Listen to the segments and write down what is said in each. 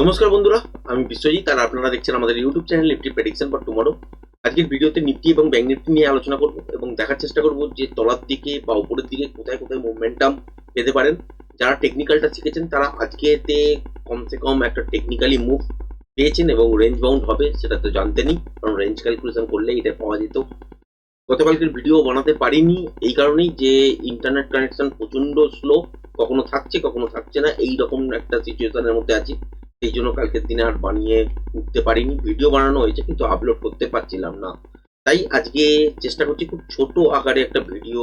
নমস্কার বন্ধুরা, আমি বিশ্বজিৎ আর আপনারা দেখছেন আমাদের YouTube channel Nifty prediction for tomorrow আজকের ভিডিওতে নিফটি এবং ব্যাঙ্ক নিফটি নিয়ে আলোচনা করব এবং দেখার চেষ্টা করব যে তলার দিকে বা উপরের দিকে কোথায় কোথায় মুভমেন্টাম পেতে পারেন। যারা টেকনিক্যালটা শিখেছেন, তারা আজকেতে কমসে কম একটা টেকনিক্যালি মুভ পেয়েছেন এবং রেঞ্জ বাউন্ড হবে, সেটা তো জানতেনই কারণ রেঞ্জ ক্যালকুলেশন করলে এটা পাওয়া যেত। গতকালকের ভিডিও বানাতে পারিনি, এই কারণেই যে ইন্টারনেট কানেকশন প্রচণ্ড স্লো কখনো থাকছে কখনো থাকছে না এই রকম একটা সিচুয়েশনের মধ্যে আছি। সেই জন্য কালকের দিনে আর বানিয়ে উঠতে পারিনি। ভিডিও বানানো হয়েছে, কিন্তু আপলোড করতে পারছিলাম না। তাই আজকে চেষ্টা করছি খুব ছোট আকারে একটা ভিডিও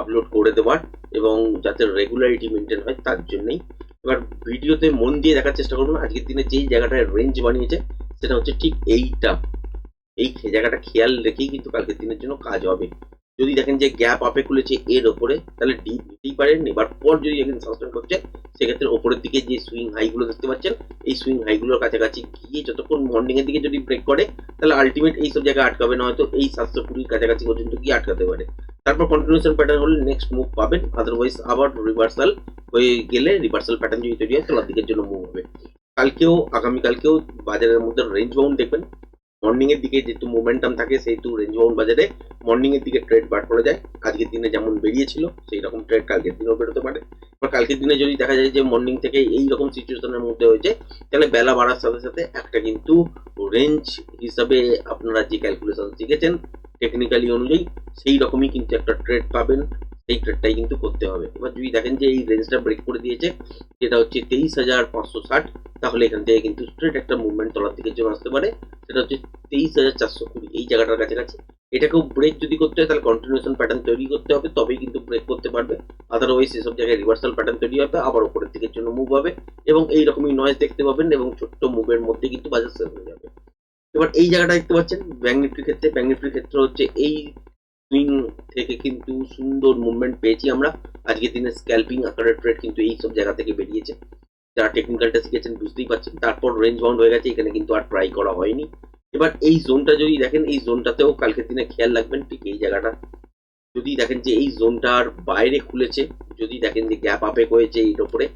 আপলোড করে দেওয়ার এবং যাতে রেগুলারিটি মেনটেন হয় তার জন্যই। এবার ভিডিওতে মন দিয়ে দেখার চেষ্টা করুন, আজকের দিনে যেই জায়গাটায় রেঞ্জ বানিয়েছে, সেটা হচ্ছে ঠিক এইটা। এই জায়গাটা খেয়াল রেখেই কিন্তু কালকের দিনের জন্য কাজ হবে। যদি দেখেন যে গ্যাপ আপে খুলেছে এর ওপরে, তাহলে নিতেই পারেন। এবার পর যদি এখানে সাসপেন্ড করছে, সেক্ষেত্রে ওপরের দিকে যে সুইং হাইগুলো দেখতে পাচ্ছেন, এই সুইং হাইগুলোর কাছাকাছি গিয়ে যতক্ষণ মর্নিং এর দিকে যদি ব্রেক করে, তাহলে আলটিমেট এই সব জায়গায় আটকাবে না হয়তো এই সাতশো কুড়ির কাছাকাছি পর্যন্ত গিয়ে আটকাতে পারে। তারপর কন্টিনিউশন প্যাটার্ন হলে নেক্সট মুভ পাবেন। আদারওয়াইজ আবার রিভার্সাল হয়ে গেলে রিভার্সাল প্যাটার্ন যদি তৈরি হয় তলার দিকের জন্য মুভ হবে। কালকেও, আগামীকালকেও বাজারের মধ্যে রেঞ্জ বাউন্ড দেখবেন। মর্নিং এর দিকে যেহেতু মোমেন্টাম থাকে, সেহেতু রেঞ্জ বাউন্ড বাজারে মর্নিং এর দিকে ট্রেড বার করা যায়। আজকের দিনে যেমন বেরিয়েছিল সেই রকম ট্রেড কালকের দিনেও বেরোতে পারে। এবার কালকের দিনে যদি দেখা যায় যে মর্নিং থেকে এই রকম সিচুয়েশনের মধ্যে হয়েছে, তাহলে বেলা বাড়ার সাথে সাথে একটা কিন্তু রেঞ্জ হিসাবে আপনারা যে ক্যালকুলেশন শিখেছেন টেকনিক্যালি অনুযায়ী সেই রকমই কিন্তু একটা ট্রেড পাবেন। সেই ট্রেডটাই কিন্তু করতে হবে। এবার যদি দেখেন যে এই রেঞ্জটা ব্রেক করে দিয়েছে যেটা হচ্ছে তেইশ হাজার পাঁচশো ষাট, তাহলে এখান থেকে কিন্তু স্ট্রেট একটা মুভমেন্ট তলার দিকের জন্য আসতে পারে। সেটা হচ্ছে তেইশ হাজার চারশো কুড়ি, এই জায়গাটার কাছাকাছি। এটাকেও ব্রেক যদি করতে হয়, তাহলে কন্টিনিউশন প্যাটার্ন তৈরি করতে হবে, তবেই কিন্তু ব্রেক করতে পারবে। আদারওয়াইজ এসব জায়গায় রিভার্সাল প্যাটার্ন তৈরি হবে, আবার উপরের দিকের জন্য মুভ হবে এবং এই রকমই নয়েজ দেখতে পাবেন এবং ছোট্ট মুভের মধ্যে কিন্তু বাজার সেল হয়ে যাবে। এবার এই জায়গাটা দেখতে পাচ্ছেন ব্যাঙ্ক নিফটির ক্ষেত্রে ব্যাঙ্ক নিফটির ক্ষেত্রে হচ্ছে এই সুইং থেকে কিন্তু সুন্দর মুভমেন্ট পেয়েছি আমরা। আজকের দিনে স্ক্যাল্পিং আকারের ট্রেড কিন্তু এই সব জায়গা থেকে বেরিয়েছে। যারা টেকনিক্যালটা শিখেছেন বুঝতেই পারছেন, তারপর রেঞ্জ বাউন্ড হয়ে গেছে, এখানে কিন্তু আর ট্রাই করা হয়নি। এবার এই জোনটা যদি দেখেন, এই জোনটাতেও কালকের দিনে খেয়াল রাখবেন ঠিক এই জায়গাটা। যদি দেখেন যে এই জোনটার বাইরে খুলেছে, যদি দেখেন যে গ্যাপ আপে হয়েছে এর ওপরে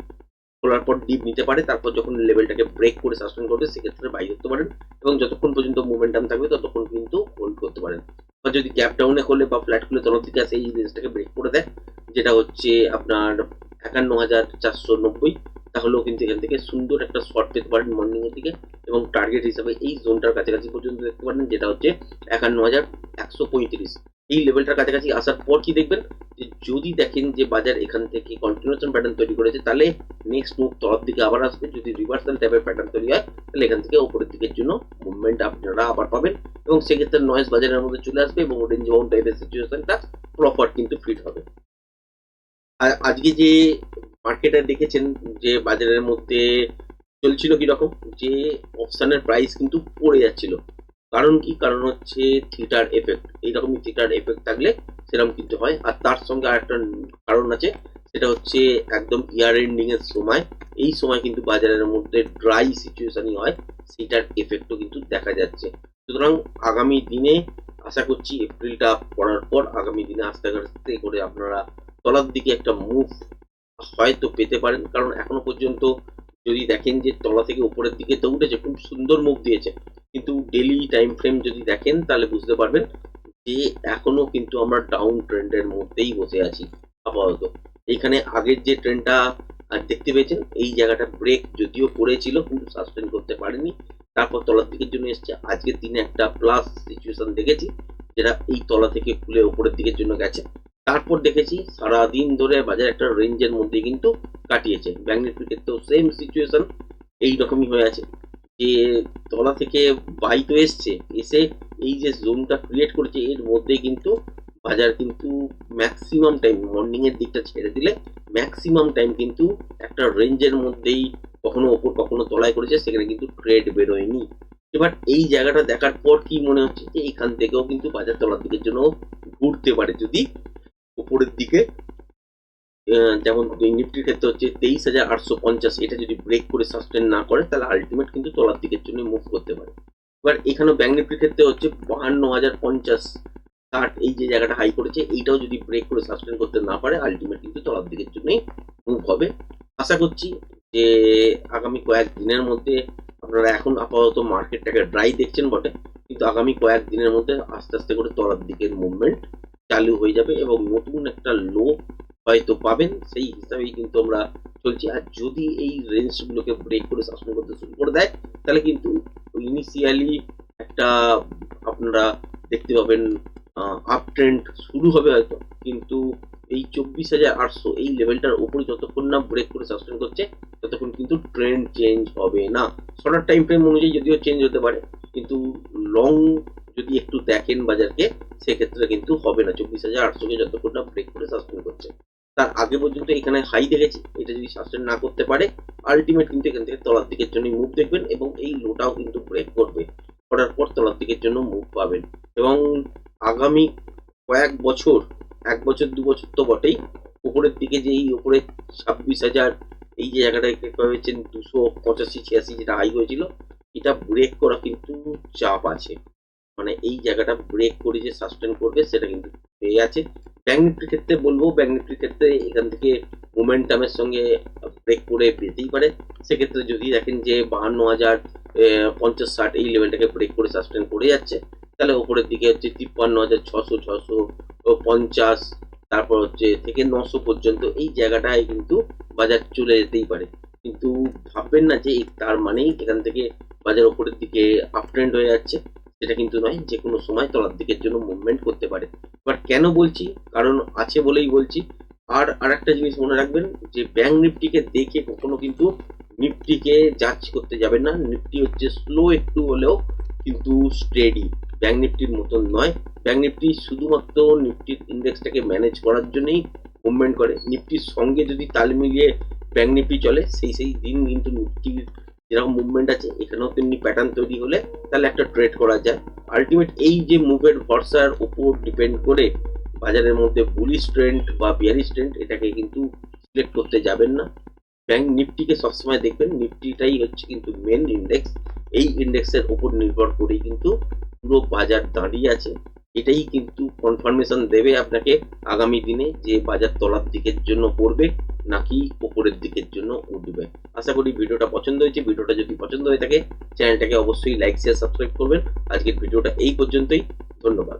খোলার পর ডিপ নিতে পারে, তারপর যখন লেভেলটাকে ব্রেক করে সাসপেন্ড করবে, সেক্ষেত্রে বাই করতে পারেন এবং যতক্ষণ পর্যন্ত মুভমেন্টাম থাকবে, ততক্ষণ কিন্তু হোল্ড করতে পারেন। বা যদি গ্যাপ ডাউনে খোলে বা ফ্ল্যাট খুলে তলার দিকে আসে, এই রেঞ্জটাকে ব্রেক করে দেয়, যেটা হচ্ছে আপনার একান্ন হাজার চারশো নব্বই। তাহলেও কিন্তু এখান থেকে সুন্দর একটা শর্ট পেতে পারেন মর্নিং এর দিকে এবং টার্গেট হিসাবে এই জোনটার কাছাকাছি পর্যন্ত দেখতে পারেন, যেটা হচ্ছে একান্ন হাজার একশো পঁয়ত্রিশ। এই লেভেলটার কাছাকাছি আসার পর কি দেখবেন? যে যদি দেখেন যে বাজার এখান থেকে কন্টিনিউশন প্যাটার্ন তৈরি করেছে, তাহলে নেক্সট মুভ তলার দিকে আবার আসবে। যদি রিভার্সাল টাইপের প্যাটার্ন তৈরি হয়, তাহলে এখান থেকে উপরের দিকের জন্য মুভমেন্ট আপনারা আবার পাবেন এবং সেক্ষেত্রে নয়েজ বাজারের মধ্যে চলে আসবে এবং রেঞ্জ বাউন্ড টাইপের সিচুয়েশনটা প্রপার কিন্তু ফিট হবে। আর আজকে যে মার্কেটে দেখেছেন যে বাজারের মধ্যে চলছিল কীরকম? যে অপশানের প্রাইস কিন্তু পড়ে যাচ্ছিল। কারণ কি? কারণ হচ্ছে থিটার এফেক্ট এইরকমই থিটার এফেক্ট থাকলে সেরকম কিন্তু হয়। আর তার সঙ্গে আরেকটা কারণ আছে, সেটা হচ্ছে একদম ইয়ার এন্ডিং এর সময়। এই সময় কিন্তু বাজারের মধ্যে ড্রাই সিচুয়েশনই হয়। সেটার এফেক্টও কিন্তু দেখা যাচ্ছে। সুতরাং আগামী দিনে আশা করছি এপ্রিলটা পড়ার পর আগামী দিনে আস্তে আস্তে করে আপনারা তলার দিকে একটা মুভ হয়তো পেতে পারেন, কারণ এখনও পর্যন্ত যদি দেখেন যে তলা থেকে উপরের দিকে উঠেছে, খুব সুন্দর মুভ দিয়েছে। কিন্তু ডেলি টাইম ফ্রেম যদি দেখেন, তাহলে বুঝতে পারবেন যে এখনও কিন্তু আমরা ডাউন ট্রেন্ডের মধ্যেই বসে আছি আপাতত। এইখানে আগের যে ট্রেন্ডটা দেখতে পেয়েছেন, এই জায়গাটা ব্রেক যদিও করেছিল কিন্তু সাসপেন্ড করতে পারেনি। তারপর তলার দিকের জন্য এসছে। আজকের দিনে একটা প্লাস সিচুয়েশন দেখেছি, যেটা এই তলা থেকে খুলে উপরের দিকের জন্য গেছে। তারপর দেখেছি সারাদিন ধরে বাজার একটা রেঞ্জের মধ্যে কিন্তু কাটিয়েছে। ব্যাঙ্ক নিফটির ক্ষেত্রেও সেম সিচুয়েশন এই রকমই হয়ে আছে। যে তলা থেকে বাই তো এসছে, এসে এই যে জোনটা ক্রিয়েট করেছে, এর মধ্যে কিন্তু বাজার কিন্তু ম্যাক্সিমাম টাইম মর্নিং এর দিকটা ছেড়ে দিলে ম্যাক্সিমাম টাইম কিন্তু একটা রেঞ্জের মধ্যেই কখনো ওপর, কখনো তলায় করেছে, সেখানে কিন্তু ট্রেড বেরোয়নি। এবার এই জায়গাটা দেখার পর কি মনে হচ্ছে? যে এখান থেকেও কিন্তু বাজার তলার দিকের জন্য ঘুরতে পারে যদি উপরের দিকে যেমন নিফটির ক্ষেত্রে হচ্ছে তেইশ হাজার আটশো পঞ্চাশ, এটা যদি ব্রেক করে সাস্টেন না করে, তাহলে আলটিমেট কিন্তু তলার দিকের জন্য মুভ করতে পারে। এবার এখানে ব্যাঙ্ক নিফটির ক্ষেত্রে হচ্ছে বাহান্ন হাজার পঞ্চাশ, ষাট, এই যে জায়গাটা হাই করেছে, এইটাও যদি ব্রেক করে সাস্টেন করতে না পারে আলটিমেট কিন্তু তলার দিকের জন্যই মুভ হবে। আশা করছি যে আগামী কয়েক দিনের মধ্যে আপনারা এখন আপাতত মার্কেটটাকে ড্রাই দেখছেন বটে, কিন্তু আগামী কয়েক দিনের মধ্যে আস্তে আস্তে করে তলার দিকের মুভমেন্ট চালু হয়ে যাবে এবং নতুন একটা লো হয়তো পাবেন, সেই হিসাবেই কিন্তু আমরা চলছি। আর যদি এই রেঞ্জগুলোকে ব্রেক করে শাসন করতে শুরু করে দেয়, তাহলে কিন্তু ইনিশিয়ালি একটা আপনারা দেখতে পাবেন আপ ট্রেন্ড শুরু হবে হয়তো। কিন্তু এই চব্বিশ হাজার আটশো এই লেভেলটার উপরে যতক্ষণ না ব্রেক করে সাস্টেন করছে, ততক্ষণ কিন্তু ট্রেন্ড চেঞ্জ হবে না। শর্টার টাইম ফ্রেম অনুযায়ী যদিও চেঞ্জ হতে পারে, কিন্তু লং যদি একটু দেখেন বাজারকে সেক্ষেত্রে কিন্তু হবে না। চব্বিশ হাজার আটশোকে যতক্ষণ না ব্রেক করে সাস্টেন করছে। তার আগে পর্যন্ত এখানে হাই দেখেছে। এটা যদি সাস্টেন না করতে পারে আলটিমেট কিন্তু এখান থেকে তলার দিকের জন্য মুভ দেখবেন এবং এই লোটাও কিন্তু ব্রেক করবে। করার পর তলার দিকের জন্য মুভ পাবেন। এবং আগামী কয়েক বছর, এক বছর, দু বছর তো বটেই, উপরের দিকে যে এই উপরে ছাব্বিশ হাজার, এই যে জায়গাটা পাচ্ছেন, দুশো পঁচাশি, ছিয়াশি যেটা হাই হয়েছিল, এটা ব্রেক করা কিন্তু চাপ আছে। মানে এই জায়গাটা ব্রেক করে যে সাস্টেন করবে, সেটা কিন্তু পেয়ে আছে। ব্যাঙ্ক নিফটির ক্ষেত্রে বলব ব্যাঙ্ক নিফটির ক্ষেত্রে এখান থেকে মোমেন্টামের সঙ্গে ব্রেক করে পেতেই পারে। সেক্ষেত্রে যদি দেখেন যে বাহান্ন হাজার পঞ্চাশ ষাট এই লেভেলটাকে ব্রেক করে সাস্টেন করে যাচ্ছে, তাহলে উপরের দিকে হচ্ছে তিপ্পান্ন হাজার ছশো ছশো পঞ্চাশ, তারপর হচ্ছে থেকে নশো পর্যন্ত এই জায়গাটায় কিন্তু বাজার চলে যেতেই পারে। কিন্তু ভাববেন না যে তার মানেই এখান থেকে বাজার উপরের দিকে আপ ট্রেন্ড হয়ে যাচ্ছে। সেটা কিন্তু নয়, যে কোনো সময় তলার দিকের জন্য মুভমেন্ট করতে পারে। এবার কেন বলছি? কারণ আছে বলেই বলছি। আর আরেকটা জিনিস মনে রাখবেন, যে ব্যাংক নিফটিকে দেখে কখনো কিন্তু নিফটিকে জাজ করতে যাবেন না। নিফটি হচ্ছে স্লো একটু হলেও কিন্তু স্টেডি ব্যাংক নিফটির মতন নয়। ব্যাংক নিফটি শুধুমাত্র নিফটির ইন্ডেক্সটাকে ম্যানেজ করার জন্যই মুভমেন্ট করে। নিফটির সঙ্গে যদি তাল মিলিয়ে ব্যাংক নিফটি চলে, সেই সেই দিন কিন্তু নিফটির যেরকম মুভমেন্ট আছে, এখানেও তেমনি প্যাটার্ন তৈরি হলে তাহলে একটা ট্রেড করা যায়। আলটিমেট এই যে মুভের ভরসার উপর ডিপেন্ড করে বাজারের মধ্যে বুলিশ ট্রেন্ড বা বিয়ারিশ ট্রেন্ড এটাকে কিন্তু সিলেক্ট করতে যাবেন না। ব্যাংক নিফটিকে সবসময় দেখবেন নিফটিটাই হচ্ছে কিন্তু মেন ইন্ডেক্স এই ইন্ডেক্সের উপর নির্ভর করেই কিন্তু পুরো বাজার দাঁড়িয়ে আছে। এটাই কিন্তু কনফার্মেশন দেবে আপনাকে আগামী দিনে যে বাজার তলার দিকের জন্য পড়বে। নাকি উপরের দিকের জন্য উঠবে। আশা করি ভিডিওটা পছন্দ হয়েছে। ভিডিওটা যদি পছন্দ হয়ে থাকে, চ্যানেলটাকে অবশ্যই লাইক শেয়ার সাবস্ক্রাইব করবেন। আজকের ভিডিওটা এই পর্যন্তই। ধন্যবাদ।